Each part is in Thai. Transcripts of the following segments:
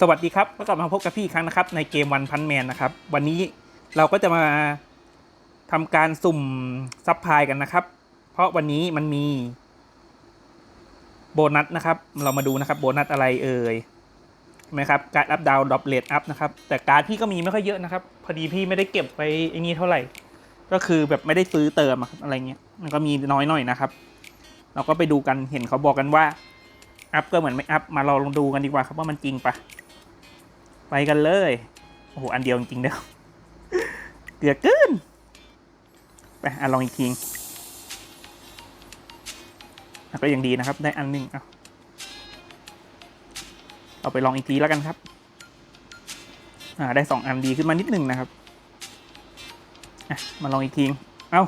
สวัสดีครับก็กลับมาพบกับพี่อีกครั้งนะครับ ในเกมวันพันแมนนะครับ วันนี้เราก็จะมาทำการสุ่มซับพลายกันนะครับ เพราะวันนี้มันมีโบนัสนะครับ เรามาดูนะครับโบนัสอะไรเอ่ยใช่ไหมครับการอัพดาวดรอปเลดอัพนะครับ แต่การพี่ก็มีไม่ค่อยเยอะนะครับ พอดีพี่ไม่ได้เก็บไว้ไอ้นี่เท่าไหร่ ก็คือแบบไม่ได้ซื้อเติมอะครับอะไรเงี้ยมันก็มีน้อยหน่อยนะครับ เราก็ไปดูกันเห็นเขาบอกกันว่าอัพก็เหมือนไม่อัพมาเราลองดูกันดีกว่าครับว่ามันจริงปะ ไปกันเลย โอ้โห อันเดียวจริงๆเด้อเกือเกินไปอะลองอีกทีก็ยังดีนะครับ ได้อันหนึ่งเอาเอาไปลองอีกทีแล้วกันครับ อ่า ได้สองอันดีขึ้นมานิดหนึ่งนะครับ อะ มาลองอีกที เอ้า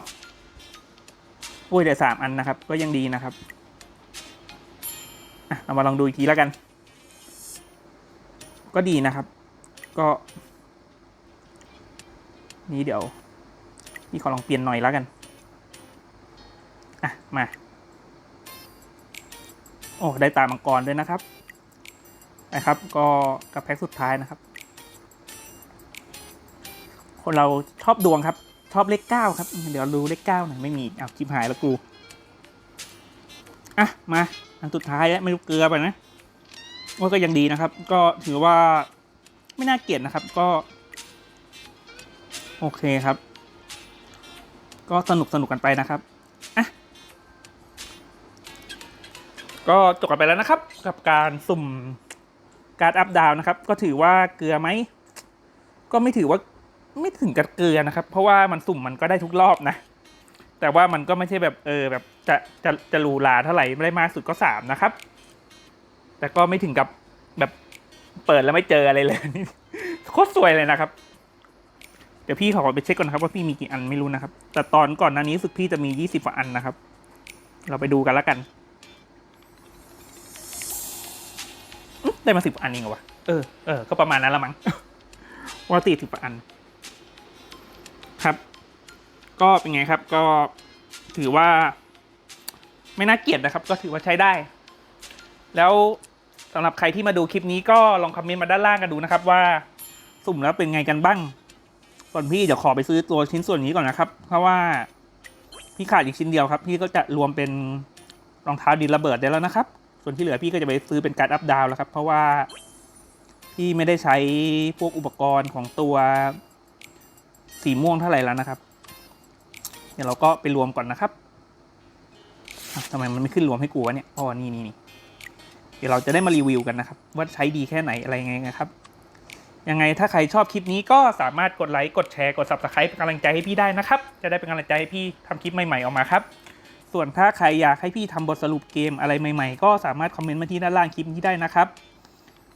โอ้ยได้สามอันนะครับ ก็ยังดีนะครับ อะ เรามาลองดูอีกทีแล้วกัน ก็ดีนะครับ ก็ นี่เดี๋ยวพี่ขอลองเปลี่ยนหน่อยแล้วกัน อะ มา โอ้ได้ตามังกรด้วยนะครับนะครับ ก็กับแพ็คสุดท้ายนะครับ คนเราชอบดวงครับ ชอบเลขเก้าครับ เดี๋ยวดูเลขเก้าหน่อยไม่มีอ้าวชิบหายแล้วกู อะ มา อันสุดท้ายแล้วไม่รู้เกลือไปนะ ก็ยังดีนะครับ ก็ถือว่าไม่น่าเกลียดนะครับ ก็ โอเคครับ ก็สนุกสนุกกันไปนะครับอะก็จบกันไปแล้วนะครับ กับการสุ่มการอัพดาวนะครับ ก็ถือว่าเกลือไหมก็ไม่ถือว่าไม่ถึงกับเกลือนะครับ เพราะว่ามันสุ่มมันก็ได้ทุกรอบนะ แต่ว่ามันก็ไม่ใช่แบบเออแบบจะจะจะหรูหราเท่าไหร่ไม่ได้มากสุดก็สามนะครับ แต่ก็ไม่ถึงกับแบบเปิดแล้วไม่เจออะไรเลยโคตรสวยเลยนะครับ เดี๋ยวพี่ขอไปเช็คก่อนนะครับว่าพี่มีกี่อันไม่รู้นะครับ แต่ตอนก่อนหน้านี้สึกพี่จะมียี่สิบกว่าอันนะครับ เราไปดูกันแล้วกันได้มาสิบอันเองเหรอวะเออเออก็ประมาณนั้นละมั้งว่าตีสิบอัน ครับ ก็เป็นไงครับ ก็ถือว่า ไม่น่าเกลียดนะครับ ก็ถือว่าใช้ได้ แล้วสำหรับใครที่มาดูคลิปนี้ก็ลองคอมเมนต์มาด้านล่างกันดูนะครับว่าสุ่มแล้วเป็นไงกันบ้าง ส่วนพี่เดี๋ยวขอไปซื้อตัวชิ้นส่วนนี้ก่อนนะครับ เพราะว่าพี่ขาดอีกชิ้นเดียวครับ พี่ก็จะรวมเป็นรองเท้าดินระเบิดได้แล้วนะครับ ส่วนที่เหลือพี่ก็จะไปซื้อเป็นการดอัพดาวแล้วครับ เพราะว่าพี่ไม่ได้ใช้พวกอุปกรณ์ของตัวสีม่วงเท่าไหร่แล้วนะครับ เดี๋ยวเราก็ไปรวมก่อนนะครับทำไมมันไม่ขึ้นรวมให้กูวะเนี่ยอ๋อนี่นี่นี่ ดี๋ยวเราจะได้มารีวิวกันนะครับ ว่าใช้ดีแค่ไหนอะไรยังไงนะครับ ยังไงถ้าใครชอบคลิปนี้ก็สามารถกดไลค์กดแชร์กด subscribe เป็นกำลังใจให้พี่ได้นะครับ จะได้เป็นกำลังใจให้พี่ทำคลิปใหม่ๆออกมาครับ ส่วนถ้าใครอยากให้พี่ทำบทสรุปเกมอะไรใหม่ ๆ ก็สามารถคอมเมนต์มาที่ด้านล่างคลิปนี้ได้นะครับ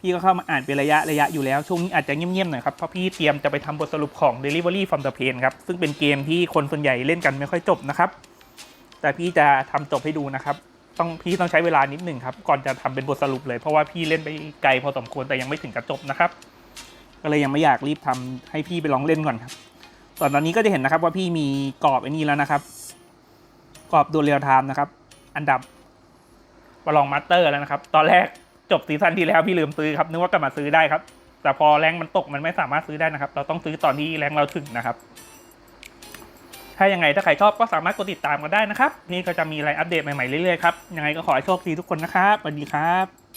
พี่ก็เข้ามาอ่านเป็นระยะระยะอยู่แล้วช่วงนี้อาจจะเงียบๆหน่อยครับเพราะพี่เตรียมจะไปทำบทสรุปของ Delivery from the Pain ครับซึ่งเป็นเกมที่คนส่วนใหญ่เล่นกันไม่ค่อยจบนะครับ แต่พี่จะทำจบให้ดูนะครับ ต้องพี่ต้องใช้เวลานิดหนึ่งครับ ก่อนจะทำเป็นบทสรุปเลยเพราะว่าพี่เล่นไปไกลพอสมควรแต่ยังไม่ถึงกับจบนะครับ ก็เลยยังไม่อยากรีบทำให้พี่ไปลองเล่นก่อนครับส่วนตอนนี้ก็จะเห็นนะครับว่าพี่มีกรอบไอ้นี่แล้วนะครับ กรอบดูเรียลไทม์นะครับ อันดับประลองมาสเตอร์แล้วนะครับ ตอนแรกจบซีซั่นที่แล้วพี่ลืมซื้อครับนึกว่ากลับมาซื้อได้ครับ แต่พอแรงมันตกมันไม่สามารถซื้อได้นะครับ เราต้องซื้อตอนที่แรงเราถึงนะครับ ถ้ายังไงถ้าใครชอบก็สามารถกดติดตามกันได้นะครับ นี่ก็จะมีอะไรอัปเดตใหม่ๆเรื่อยๆครับ ยังไงก็ขอให้โชคดีทุกคนนะครับสวัสดีครับ